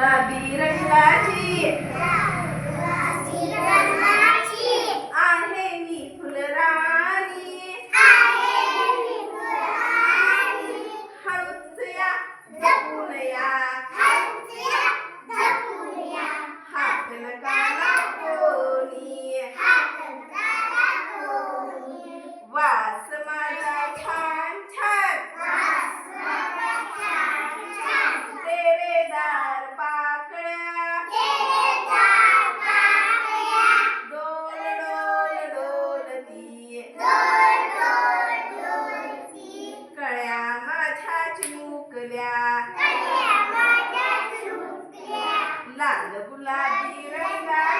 गुलाबी कळ्या माझ्या चिमुकल्या लाल गुलाबी रंगाची